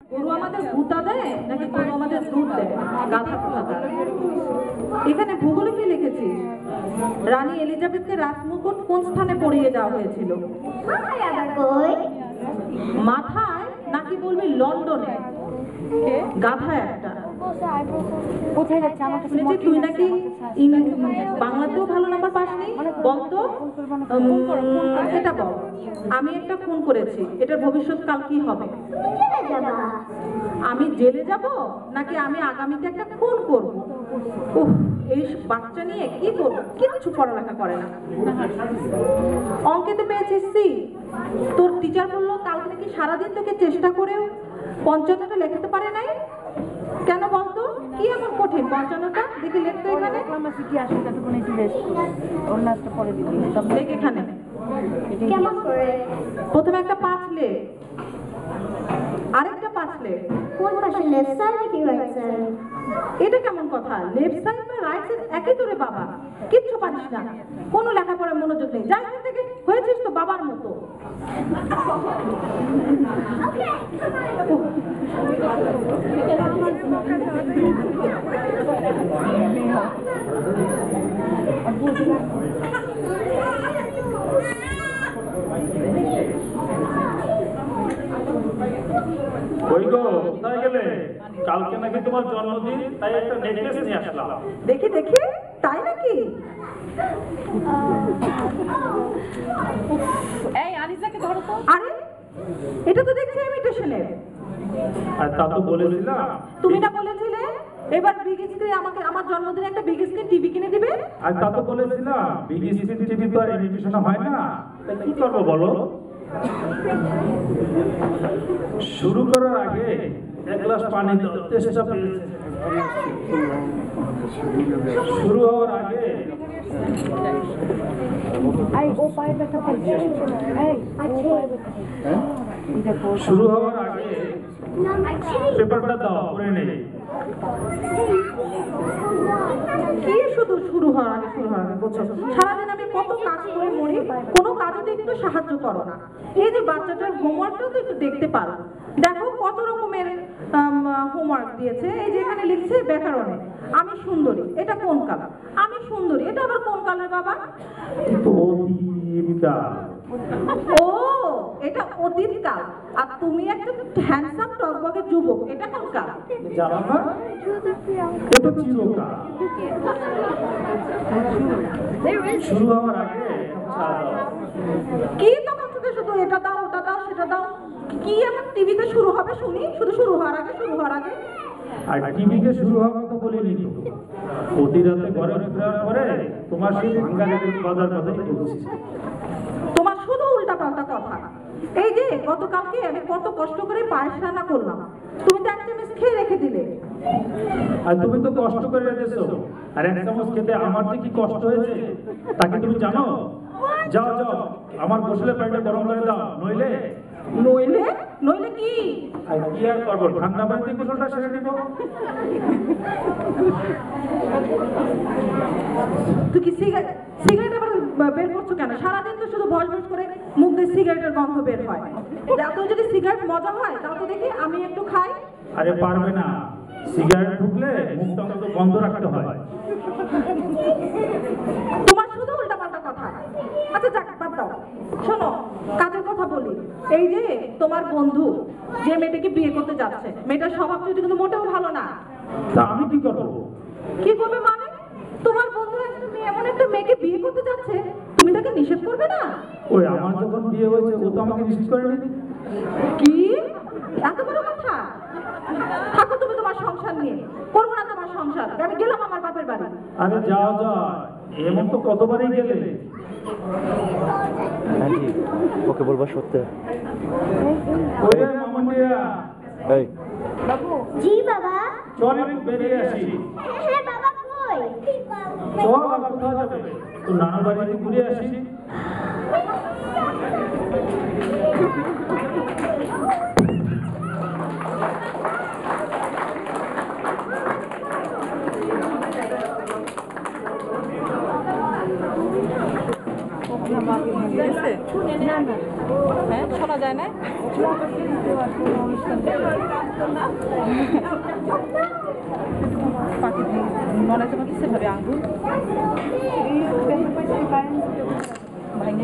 গরু আমাদের গুতা দেয় নাকি গরু আমাদের দুধ দেয় গাধা কোথাকার এখানে ভূগোলে কি লিখেছিস রানী এলিজাবেথকে রাজমুকুট কোন স্থানে পরিয়ে দেওয়া হয়েছিল? মাথায় নাকি বলবি লন্ডনে? গাধা একটা। কোথায় যাচ্ছে? আমাকে শুনেছি তুই নাকি বাংলাতেও ভালো নাম্বার পাসনি? বলতো এটা বল আমি একটা ফোন করেছি। এটার ভবিষ্যৎকাল কি হবে? আমি জেলে যাব নাকি আমি আগামীতে একটা খুন করব? উফ এই বাচ্চা নিয়ে কি করব? কিচ্ছু পড়ালেখা করে না। অঙ্কেতে পেয়েছিস সি। তোর টিচার বলল কালকে নাকি সারাদিন তোকে চেষ্টা করেও পঞ্চান্নটা লেখাতে পারে নাই। কেন বলতো? কি এমন কঠিন? পঞ্চান্নটা? দেখি লিখতো এখানে। সিটি আসে পরে দিবি। সব লেখ এখানে। কেমন? করে প্রথমে একটা পাঁচ লে। আরেকটা পাঁচ লে কোন পাশে লেফট সাইড নাকি রাইট সাইড এটা কেমন কথা? লেফট সাইড না রাইট সাইড একই তোরে বাবা কিচ্ছু পারিস না। কোনো লেখাপড়ার মনোযোগ নেই। যাই থেকে হয়েছিস তো বাবার মতো। কই গো? কোথায় গেলে? কালকে নাকি তোমার জন্মদিন তাই একটা নেকলেস নিয়ে আসলাম। দেখি দেখি। তাই নাকি? এই ধরো তো। আরে এটা তো দেখছি ইমিটেশনের আর তা তো বলেছিলাম। তুমি না বলেছিলে? এবার বিগ স্ক্রিন আমাকে আমার জন্মদিনে একটা বিগ স্ক্রিন টিভি কিনে দিবে? আর তা তো বলেছিলাম বিগ স্ক্রিন টিভি তো আর ইমিটেশন হয় না। তা কি করব বলো? শুরু করার আগে এক গ্লাস পানি পেয়েছে শুরু হওয়ার আগে হ্যাঁ? শুরু হওয়ার আগে পেপারটা দাও নেই। কি শুধু শুরু হওয়ার আগে শুরু হওয়ার আগে? বলছো সারাদিন আমি কত কাজ করে মরি কোনো কাজে তো একটু সাহায্য করো না। এই যে বাচ্চাটার হোমওয়ার্কটাও তো একটু দেখতে পারো। দেখো কত রকমের হোমওয়ার্ক দিয়েছে। এই যে এখানে লিখছে ব্যাকরণে আমি সুন্দরী এটা কোন কালার আমি সুন্দরী এটা আবার কোন কালার বাবা। ও এটা অতীতকাল। আর তুমি একটা হ্যান্ডসাম টকবগে যুবক এটা কোন কাল জানো না এটা চিরকাল। শুরু হওয়ার আগে কি তখন এটা দাও ওটা দাও সেটা দাও। কি এমন টিভিতে শুরু হবে শুনি? শুধু শুরু হওয়ার আগে শুরু হওয়ার আগে। আর টিভিকে শুরু হওয়ার কথা বলিনি তো। প্রতি রাতে ঘরে ফেরার পরে তোমার সেই ভাঙ্গা বাজার কথাই বলছি। তোমার শুধু উল্টা পাল্টা কথা। এই যে গতকালকে আমি কত কষ্ট করে পায়েস রান্না করলাম। তুমি তো এক চামচ খেয়ে রেখে দিলে। আর তুমি তো কষ্ট করে রেখেছো আর এক চামচ খেতে আমার যে কি কষ্ট হয়েছে তাকে তুমি জানো? যাও যাও আমার গোসলের পানিটা গরম করে দাও নইলে? নইলে? নইলে কি? আর কি আর করব? ঠান্ডা পানিতে গোসলটা সেরে নিব? তুই কি সিগারেট সিগারেট আবার বের করছ কেন? সারাদিন তো শুধু ভস ভস করে মুখ দিয়ে সিগারেটের গন্ধ বের হয়। এত যদি সিগারেট মজা হয় তাও তো দেখি আমি একটু খাই। আরে পারবে না। সিগারেট ঢুকলে মুখটা অন্তত বন্ধ রাখতে হয় তোমার শুধু উল্টাপাল্টা কথা আচ্ছা যাক বাদ দাও। শোনো কাজের কথা বলি। এই যে তোমার বন্ধু যে মেয়েটাকে বিয়ে করতে যাচ্ছে মেয়েটার স্বভাব চরিত্র কিন্তু মোটেও ভালো না। তা আমি কি করব? কি করবে মানে? তোমার বন্ধু এমন একটা মেয়েকে বিয়ে করতে যাচ্ছে তুমি তাকে নিষেধ করবে না? ওই আমার যখন বিয়ে হয়েছে ও তো আমাকে নিশ্চিত করেনি। কি? এত বড় কথা? থাকো তুমি তোমার সংসার নিয়ে। করব না তোমার সংসার। আমি গেলাম আমার বাপের বাড়ি। আরে যাও যাও। এমন তো কতবারই গেলে? আন্টি ওকে বলব সত্যি? ওই রে জি বাবা। চল একটু বেরিয়ে আসি। হ্যাঁ হ্যাঁ বাবা কই? চল কোথাও যাবে। তো নানা বাড়িতে ঘুরে আসি। nerede? Nerede? He? Şurada ne? Bak, non è troppo sempre bianco. Ma in